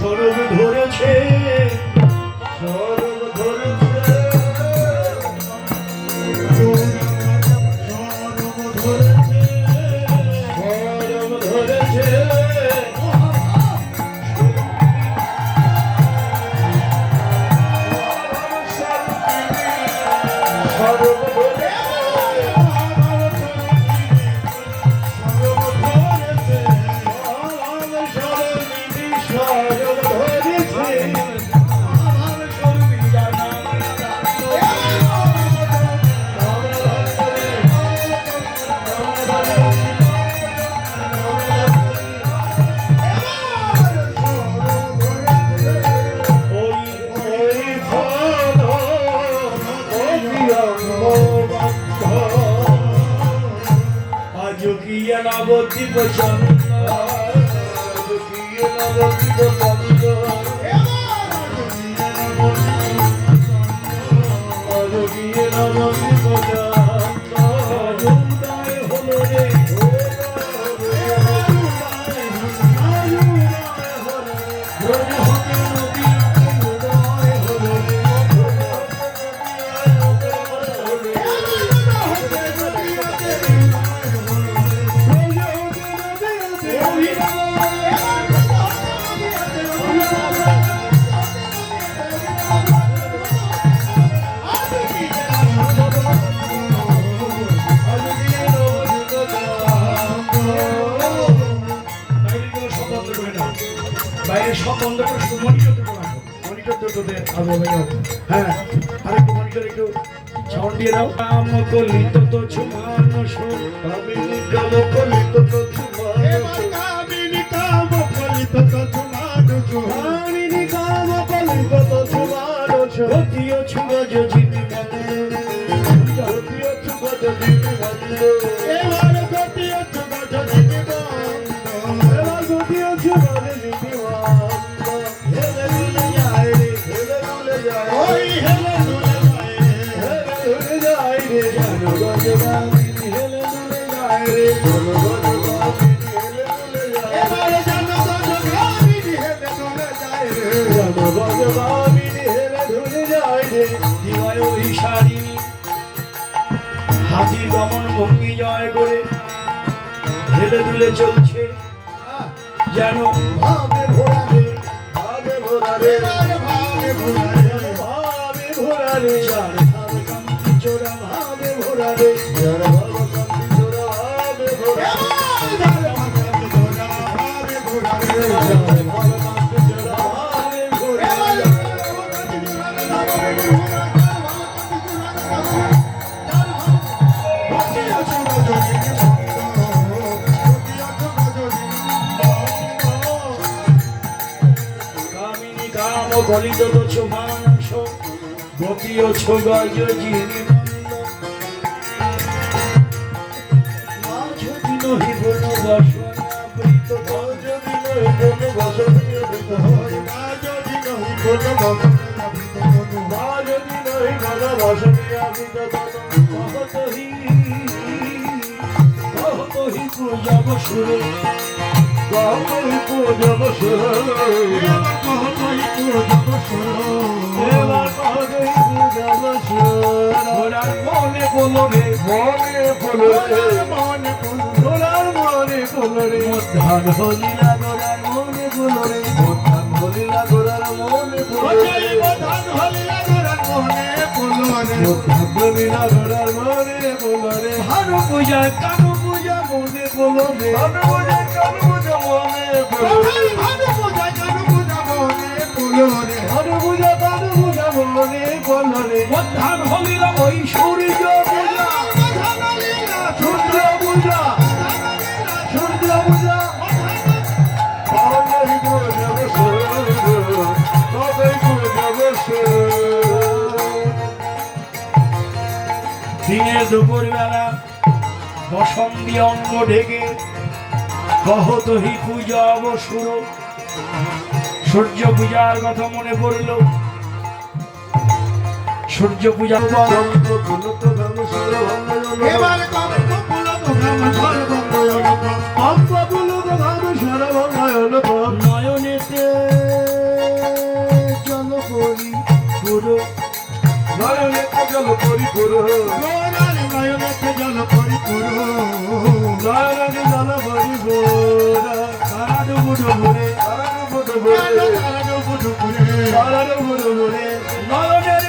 সরব ধরেছে। সরব কি নবতি পছন্দ আজ হয়ে আরেকটু মনিটর একটু সাউন্ড দিয়ে দাও কলিত তো কাম কলিত তো হেলে দুলে চলছে যেন ভাবে ভোরা ভাবে ভোরা ভাবে ভোরা ভাবে ভোরা ভাবে কান্তি চোরা নহি বন বসনাবৃত কহতহি কহতহি পূজব সুর কহতহি পূজব কহতহি পূজব মনে বলো রে মনে বলো রে মনে বলো ঘোড়ার মনে বলো রে হলিলা ঘোড়ার মনে বলো রে হলিলা ঘোড়ার মনে বলো রে হলিলা ঘোড়ার মনে বলো রে হলিলা ঘোড়ার মনে বলো রে পূজা কানু পূজা মনে বলো রে পূজা কানু দিনের দুপুরবেলা বসন্তি অঙ্গ ঢেকে কহতহি পূজা অবসুর। সূর্য পূজার কথা মনে পড়ল। সূর্য পূজা এবার নয়নেতে পুরো। নয়নেতে নয়নেতে পরিপুর গৌরার নয়নেতে জল পরিপুর নয়নে জল পরিপুর তারা ডুবু ডুবুরে তারা ডুবু ডুবুরে তারা ডুবু ডুবুরে তারা ডুবু ডুবুরে নয়নের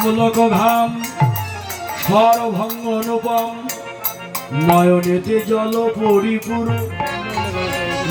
পুলক ঘাম সরভঙ্গ অনুপম নয়নেতে জল পরিপুর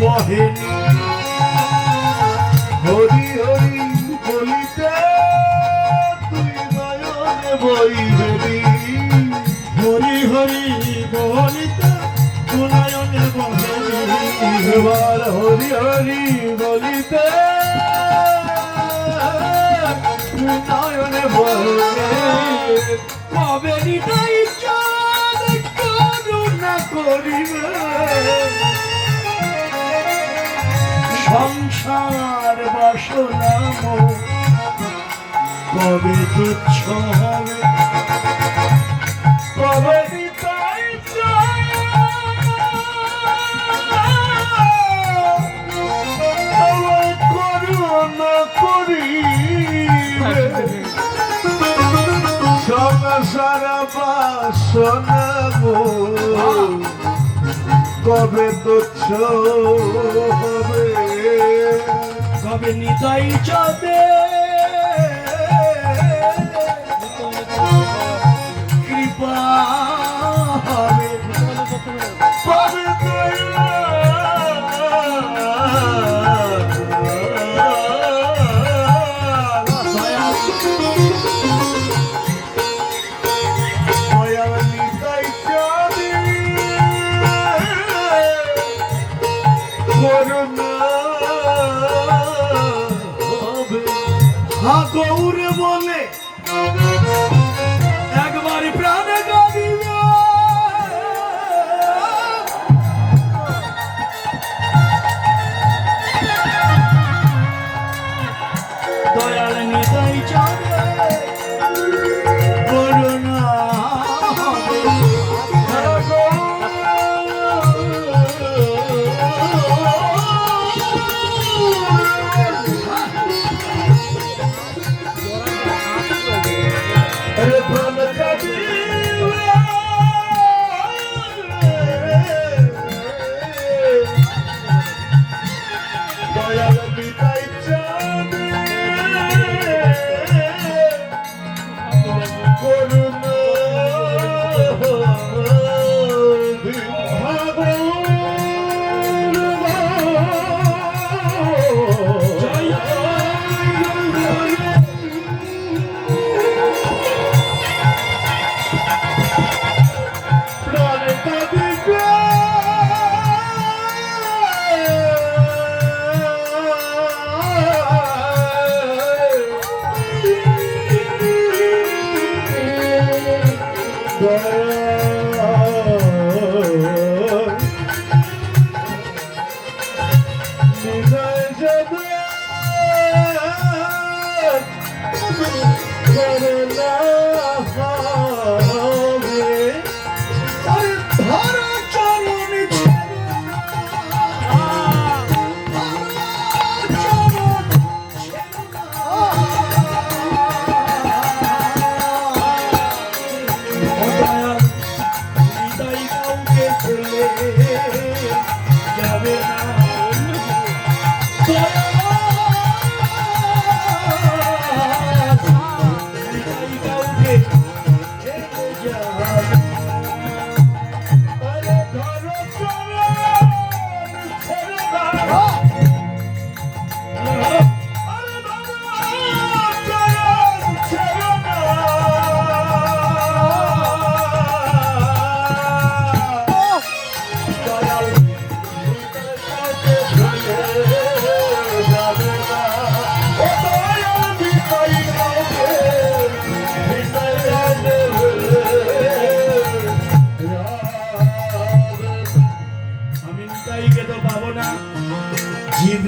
বহেনি হরি হরি বলিতে তুই নয়নে বইবেরি হরি হরি বলিতে নয়নে বহেনি এবার হরি হরি বলিতে তুই নয়নে বইবে কবে নিতাই চাঁদ করুণা করিবে? সংসার বাসনা মোহ কবে তুচ্ছ হবে? কবে নিতাই আমার করুণা করিবে সংসার বাসনা মোর কবে তুচ্ছ হবে? কবে নিতাই চাঁদে। কৃপা হবে। কবে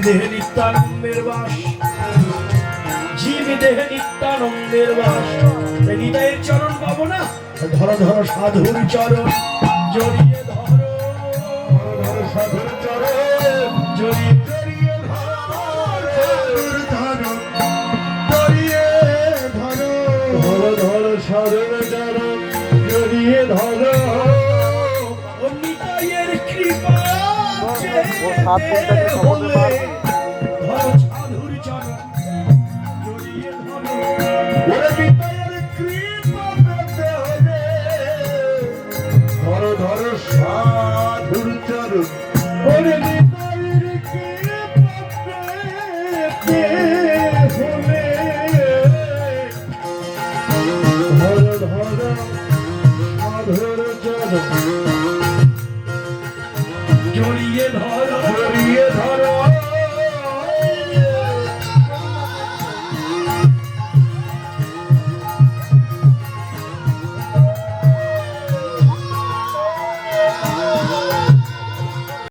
দেহে নিত্যানন্দের বাস। জীব দেহে নিত্যানন্দের বাস হৃদয়ের চরণ পাবো না? ধরো ধরো সাধুর চরণ, জড়িয়ে ধর, ধরো সাধুর চরণ, জড়িয়ে চেয়ে হলে ধরো সাধুর চরণ জড়িয়ে ধরো